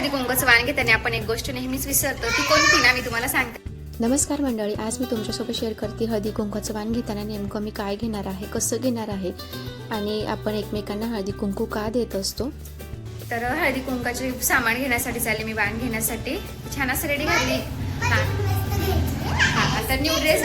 कुंकवाचं वाण घेताना आपण एक गोष्ट नेहमीच विसरतो ती कोणती? ना मी तुम्हाला सांगते. नमस्कार मंडळी आज मी तुमच्यासोबत शेअर करते हळदी कुंकवाचं वाण घेताना नेमकं मी काय घेणार आहे कसं घेणार आहे? आणि आपण एकमेकांना हळदी कुंकू का देत असतो? तर हळदी कुंकाचे सामान घेण्यासाठी चालले मी वाण घेण्यासाठी. छान असं रेडी घातली हा. हा, आता न्यू ड्रेस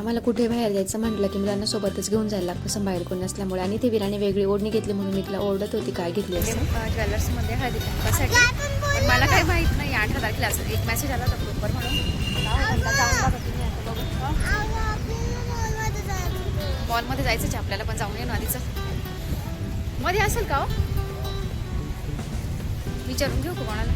आम्हाला कुठे बाहेर जायचं म्हटलं की मुलांना सोबतच घेऊन जायला लागतं. बाहेर कोण नसल्यामुळे. आणि ते विराने वेगळी ओढणी घेतली म्हणून मी तिला ओरडत होती काय घेतली असं? ज्वेलर्समध्ये हळदी कुंकासाठी मला काही माहीत नाही आठ तारखेला असं. एक मेसेज आला होता ग्रुपवर म्हणून. मॉलमध्ये जायचंच आहे आपल्याला पण जाऊन ये ना आधीच. मध्ये असेल का हो? विचारून घेऊ का कोणाला?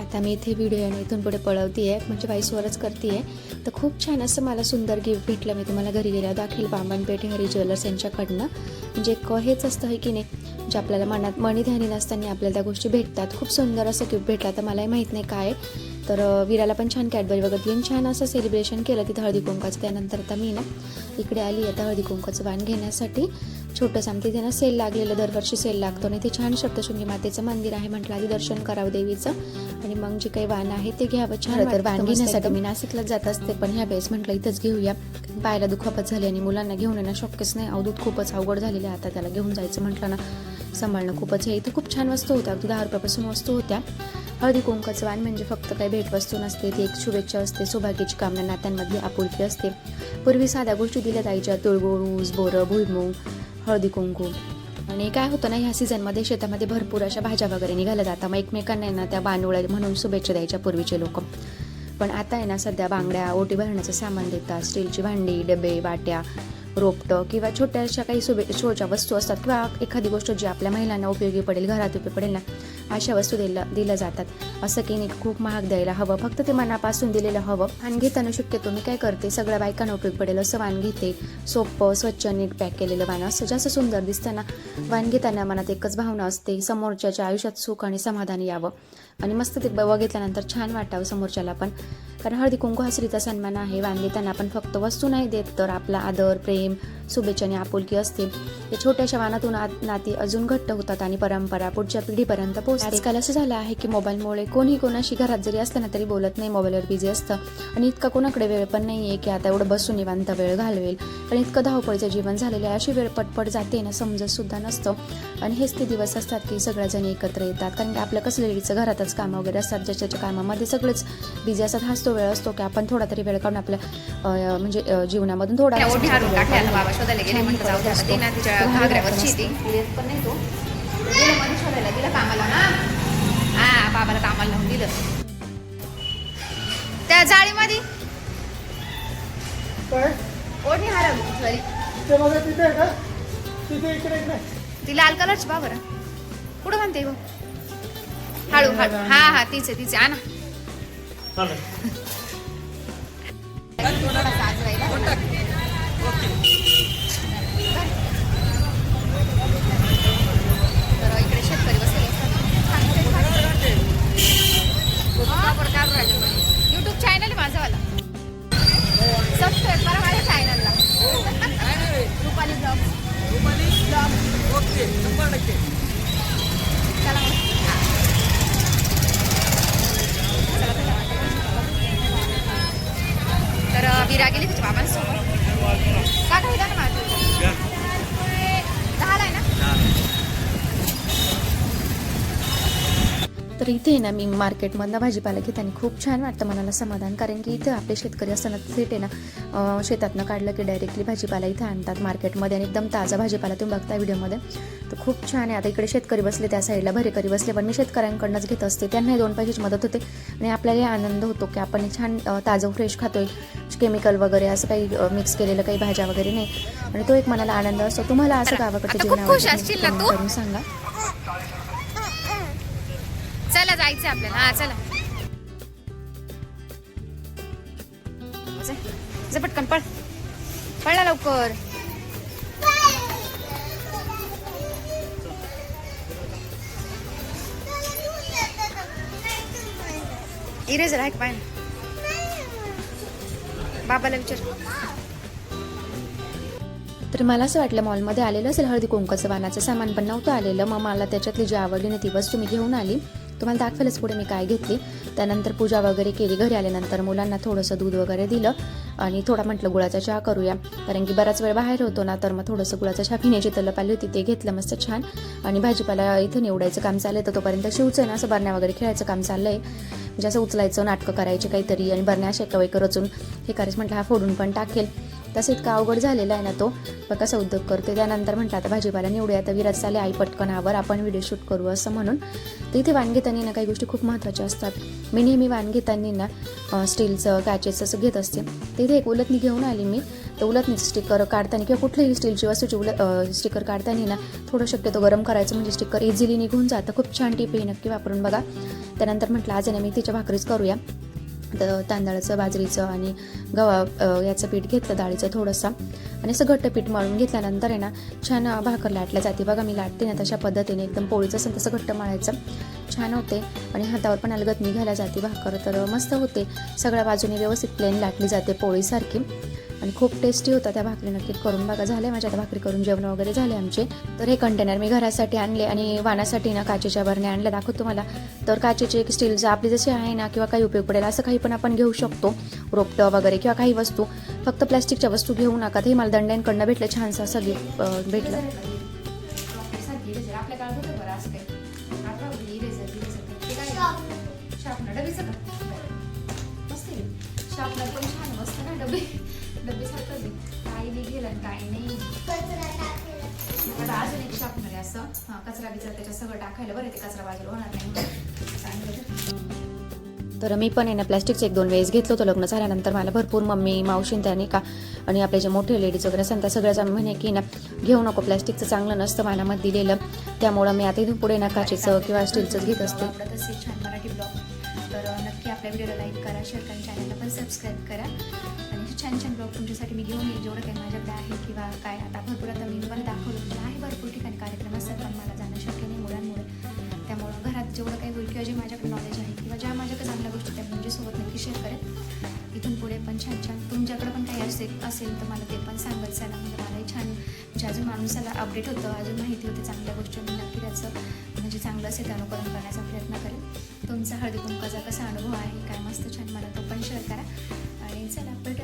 आता मी इथे व्हिडिओ आणि इथून पुढे पळवती आहे म्हणजे वाईसवरच करते आहे तर खूप छान असं मला सुंदर गिफ्ट भेटलं. मी तुम्हाला घरी गेल्यावर दाखील बांबनपेठे हरी ज्वेलर्स यांच्याकडनं. म्हणजे हेच असतं आहे की नाही जे आपल्याला मनात मनी ध्यानी नसताना आपल्याला त्या गोष्टी भेटतात. खूप सुंदर असं गिफ्ट भेटला. तर मलाही माहीत नाही काय तर विराला पण छान कॅडबरी वगैरे देऊन छान असं सेलिब्रेशन केलं तिथं हळदी कुंकाचं त्यानंतर आता मी ना इकडे आली आता हळदी कुंकाचं वाण घेण्यासाठी. छोटंसं आमच्या इथे ना सेल लागलेलं दरवर्षी सेल लागतो. आणि ते छान सप्तशृंगी मातेचं मंदिर आहे म्हटलं आधी दर्शन करावं देवीचं. आणि मग जे काही वाण आहे ते घ्यावं. छान तर वाण घेण्यासाठी मी नाशिकलाच जात असते पण ह्या वेळेस म्हटलं इथंच घेऊया. पायाला दुखापत झाली आणि मुलांना घेऊन येणं शक्यच नाही. अवधूत खूपच अवघड झालेली आता त्याला घेऊन जायचं म्हटलं ना सांभाळणं खूपच आहे. इथं खूप छान वस्तू होत्या. अगदी दहा रुपयापासून वस्तू होत्या. हळदी कुंकाचं वाण म्हणजे फक्त काही भेटवस्तू नसते. ती एक शुभेच्छा असते सौभाग्याची कामना नात्यांमधली आपुलकी असते. पूर्वी साध्या गोष्टी दिल्या जायच्या. तुळगुळ ऊस बोरं भुईमूग हळदी कुंकू. आणि काय होतं ना ह्या सीझनमध्ये शेतामध्ये भरपूर अशा भाज्या वगैरे निघाल्या जातात मग एकमेकांना ना त्या बांडोळ्या म्हणून शुभेच्छा द्यायच्या पूर्वीचे लोक. पण आता आहे ना सध्या बांगड्या ओटी भरण्याचं सामान देतात स्टीलची भांडी डबे वाट्या रोपटं किंवा छोट्याशा काही शुभे शोच्या वस्तू असतात किंवा एखादी गोष्ट जी आपल्या महिलांना उपयोगी पडेल घरात उपयोगी पडेल ना अशा वस्तू दिल्या दिल्या जातात. असं की नाही खूप महाग द्यायला हवं फक्त ते मनापासून दिलेलं हवं. आणि घेताना शक्यतो मी काय करते सगळ्या बायकांना उपयोग पडेल असं वाण घेते. सोपं स्वच्छ नीट पॅक केलेलं वाण असं जास्त सुंदर दिसताना वाण घेताना मनात एकच भावना असते समोरच्याच्या आयुष्यात सुख आणि समाधान यावं. आणि मस्त ते बघितल्यानंतर छान वाटावं समोरच्याला पण. कारण हळदी कुंकू हा स्त्रीचा सन्मान आहे. वाण त्यांना आपण फक्त वस्तू नाही देत तर आपला आदर प्रेम शुभेच्छा आणि आपुलकी असते या छोट्याशा वानातून आत- नाती अजून घट्ट होतात आणि परंपरा पुढच्या पिढीपर्यंत पोहोचते. आजकाल असं झालं आहे की मोबाईलमुळे कोणी कोणाशी घरात जरी असलं ना तरी बोलत नाही मोबाईलवर बिझी असतं. आणि इतका कोणाकडे वेळ पण नाही आहे की आता एवढं बसून निवांत वेळ घालवेल. कारण इतकं धावपळीचं जीवन झालेलं आहे अशी वेळ पटपट जाते ना समजत सुद्धा नसतं. आणि हेच ते दिवस असतात की सगळ्याजण एकत्र येतात. कारण की आपलं कसं लेडीचं घरातच कामं वगैरे असतात ज्याच्या कामामध्ये सगळेच बिझी असतात. हाच तो वेळ असतो की आपण थोडा तरी वेळ काढून आपल्या म्हणजे जीवनामधून थोडा शोधायला गेले म्हणतात जाऊ द्या. ती ना तिच्या घागऱ्यावरची ती. पण नाही तो गेलं मध्ये शोधायला दिलं कामाला ना हा बाबाला कामाला लावून दिलं त्या जाळीमध्ये हरवली सॉरी ते लाल कलरची बाबर कुठं म्हणते गो हळू हळू. हा हा तीच आहे तीच आहे. आणा. चला मग. हा. तर अं, विरा गेली तिच्या बाबांसोबत का काही ना माझं दहाला आहे ना तर इथे ना मी मार्केटमधनं भाजीपाला घेताना खूप छान वाटतं मनाला समाधान. कारण की इथं आपले शेतकरी असताना थेट आहे ना शेतातनं काढलं की डायरेक्टली भाजीपाला इथं आणतात मार्केटमध्ये आणि एकदम ताजा भाजीपाला तुम्ही बघता व्हिडिओमध्ये. तर खूप छान आहे. आता इकडे शेतकरी बसले त्या साईडला भरेकरी बसले पण मी शेतकऱ्यांकडनंच घेत असते. त्यांनाही दोन पैशाची मदत होते आणि आपल्यालाही आनंद होतो की आपण छान ताजं फ्रेश खातोय. केमिकल वगैरे असं काही मिक्स केलेलं काही भाज्या वगैरे नाही. आणि तो एक मनाला आनंद असतो. तुम्हाला असं गावाकडचं आता खूप जीवन खुश आवडतं? असशील ना तू? करून सांगा चला जायचं आपल्याला. हा चला. जा पटकन पळ. पळला लवकर. इरेजर आहे पाय बाबाला विचार. तर मला असं वाटलं मॉलमध्ये आलेलं असेल हळदी कुंकचं वानाचं सामान पण नव्हतं आलेलं. मग मला त्याच्यातली जी आवडली ना ती वस्तू मी घेऊन आली. तुम्हाला दाखवेलच पुढे मी काय घेतली. त्यानंतर पूजा वगैरे केली. घरी आल्यानंतर मुलांना थोडंसं दूध वगैरे दिलं आणि थोडा म्हटलं गुळाचा चहा करूया. कारण की बराच वेळ बाहेर होतो ना तर मग थोडंसं गुळाचा चहा पिण्याची तलप आली होती ते घेतलं मस्त छान. आणि भाजीपाला इथं निवडायचं काम चाललं तर तोपर्यंत शिवचं आहे ना असं बरण्या वगैरे खेळायचं काम चाललं आहे म्हणजे असं उचलायचं नाटकं करायचे काहीतरी आणि बरण्या अशा कवय रचून हे करायचं म्हटलं हा फोडून पण टाकेल. तसं इतका अवघड झालेला आहे ना तो. पण कसा उद्योग करते त्यानंतर म्हटलं आता भाजीपाला निवडूया. तर विराज चाले आई पटकनावर आपण व्हिडिओ शूट करू असं म्हणून. तर इथे वाण घेताना ना काही गोष्टी खूप महत्त्वाच्या असतात. मी नेहमी वाण घेताना ना स्टीलचं काचेचं असं घेत असते. तिथे एक उलटणी घेऊन आली मी. तर उलटणीचं स्टिकर काढताना किंवा कुठल्याही स्टीलची वस्तूची उलट स्टिकर काढताना ना थोडं शक्यतो गरम करायचं म्हणजे स्टिकर इझिली निघून जातं. खूप छान टिप आहे नक्की वापरून बघा. त्यानंतर म्हटलं आज आहे ना मी तिच्या भाकरीच करूया. तर तांदळाचं बाजरीचं आणि गव्हा याचं पीठ घेतलं डाळीचं थोडंसं. आणि असं घट्ट पीठ मळून घेतल्यानंतर आहे ना छान भाकर लाटल्या जाते. बघा मी लाटते ना तशा पद्धतीने. एकदम पोळीचं असं तसं घट्ट मळायचं. छान होते. आणि हातावर पण अलगत निघायला जाते भाकर. तर मस्त होते. सगळ्या बाजूने व्यवस्थित प्लेन लाटली जाते पोळीसारखी. आणि खूप टेस्टी होता त्या भाकरी. नक्की करून बघा. झाले माझ्या त्या भाकरी करून जेवण वगैरे झाले आमचे. तर हे कंटेनर मी घरासाठी आणले आणि वाणासाठी ना काचेच्या भरण्या आणल्या. दाखवतो तुम्हाला. तर काचेचे एक स्टीलचं आपली जशी आहे ना किंवा काही उपयोग पडेल असं काही पण आपण घेऊ शकतो. रोपटं वगैरे किंवा काही वस्तू. फक्त प्लॅस्टिकच्या वस्तू घेऊ नका. ते मला दंड्यांकडनं भेटलं. छानसं असं गिफ्ट भेटलं. शार्पनर मस्त आहे. शार्पनर पण छान मस्त ना डबे. डबे सारखं आहे. काही गेलं आणि काही नाही. आता अजून एक शार्पनर आहे असं हां कचरा बिचरा त्याच्यात सगळं टाकायला बरं ते कचरा बाजूला होणार नाही चांगलं तर मी पण आहे ना प्लॅस्टिकचं एक दोन वेळेस घेतलं होतं लग्न झाल्यानंतर मला भरपूर मम्मी मावशीन त्याने का आणि आपले जे मोठे लेडीज वगैरे असतात त्या सगळ्याच आम्ही म्हणे की ना घेऊ नको प्लॅस्टिकचं चांगलं नसतं मनामध्ये दिलेलं. त्यामुळं मी आता इथून पुढे ना काचेचं किंवा स्टीलचंच घेत असते. तर नक्की आपल्या व्हिडिओला लाईक करा शेअर करा चॅनलला पण सबस्क्राईब करा. आणि असे छान छान ब्लॉग तुमच्यासाठी मी घेऊन येईल जेवढं काही माझ्याकडे आहे किंवा काय आता भरपूर आता मी तुम्हाला दाखवलं म्हणजे आहे भरपूर ठिकाणी कार्यक्रम असतात पण मला जाणं शक्य नाही मुलांमुळे. त्यामुळं घरात जेवढं काही होईल किंवा जे माझ्याकडे नॉलेज आहे किंवा ज्या माझ्याकडे चांगल्या गोष्टी त्या म्हणजे तुमच्यासोबत नक्की शेअर करेन. इथून पुढे पण छान छान तुमच्याकडे पण काही असेल असेल तर मला ते पण सांगत चला. म्हणजे मलाही छान म्हणजे अजून माणसाला अपडेट होतं अजून माहिती होते चांगल्या गोष्टी मी नक्की त्याचं म्हणजे चांगलं असेल ते अनुकरण करण्याचा प्रयत्न करेल तुमचा हळदी कुंकाचा कसा अनुभव आहे? काय मस्त छान मला तो पण शेअर करा. आणि चला पण